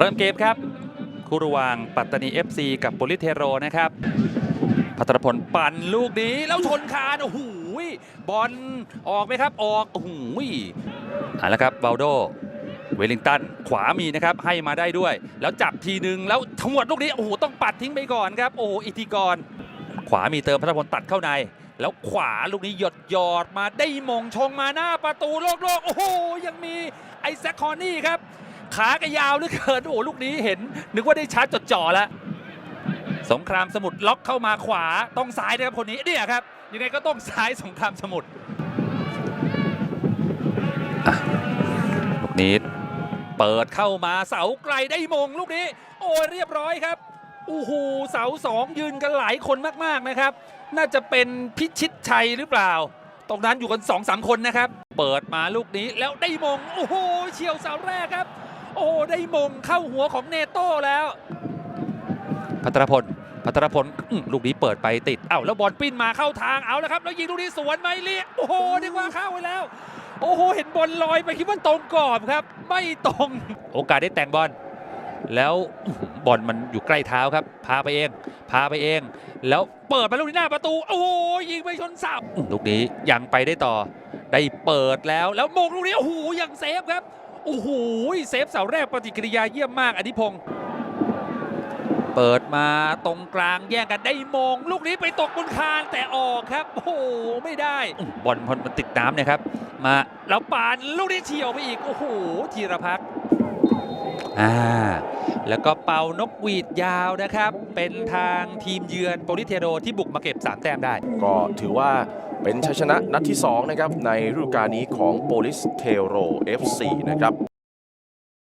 เริ่มเกมครับ คู่ระหว่างปัตตานี FC กับโปลิเทโรนะครับพัทรพลปั่นลูกนี้แล้วชนคานโอ้โหบอลออกไหมครับออกโอ้โหอะแล้วครับเบลโดเวลิงตันขวามีนะครับให้มาได้ด้วย แล้วจับทีนึงแล้วทั้งหมดลูกนี้โอ้โหต้องปัดทิ้งไปก่อนครับโอ้อิทธิกร ขวามีเติมพัทรพลตัดเข้าใน แล้วขวาลูกนี้หยดหยอดมาได้มงชงมาหน้าประตูโลกโลกโอ้โหยังมีไอแซคคอนี่ครับ ขากระยาวเหลือเกินโอ้ลูกนี้เห็น นึกว่าได้ชาร์จจดจ่อแล้วสงครามสมุทรล็อกเข้ามาขวาต้องซ้ายนะครับคนนี้เนี่ยครับยังไงก็ต้องซ้ายสงครามสมุทรลูกนี้เปิดเข้ามาเสาไกลได้มงลูกนี้ โอ้เรียบร้อยครับโอ้โหเสาสองยืนกันหลายคนมากๆนะครับ น่าจะเป็นพิชิตชัยหรือเปล่า ตรงนั้นอยู่กัน2อสามคนนะครับ เปิดมาลูกนี้แล้วได้มง โอ้โหเฉียวเสาแรกครับ โอ้ได้มงเข้าหัวของเนโต้แล้ว พัทรพลพัทรพลลูกนี้เปิดไปติดเอ้าแล้วบอลปิ้นมาเข้าทางเอาแล้วครับแล้วยิงลูกนี้สวนไหมเรียโอ้โหนึกว่าเข้าไปแล้ว โอ้โหเห็นบอลลอยไปคิดว่าตรงกรอบครับ ไม่ตรงโอกาสได้แต่งบอลแล้วบอลมันอยู่ใกล้เท้าครับ พาไปเอง พาไปเอง แล้วเปิดมาลูกนี้หน้าประตู โอ้โหยิงไปชนเสาลูกนี้ยังไปได้ต่อ ได้เปิดแล้วแล้วมงลูกนี้โอ้โหยังเซฟครับ โอ้โหเซฟเสาแรกปฏิกิริยาเยี่ยมมากอธิพงศ์เปิดมาตรงกลางแย่งกันได้มง ลูกนี้ไปตกบนคานแต่ออกครับ โอ้โหไม่ได้อื้อบอลพอมันติดน้ำเนี่ยครับ มาแล้วปานลูกนี้เฉียวไปอีก โอ้โหธีรพัฒน์อ่าแล้วก็เป่านกหวีดยาวนะครับ เป็นทางทีมเยือนโปลิเทโรที่บุกมาเก็บ 3 แต้มได้ ก็ถือว่า เป็นชัยชนะนัดที่ 2 นะครับ ในฤดูกาลนี้ของโปลิสเทโร FC นะครับ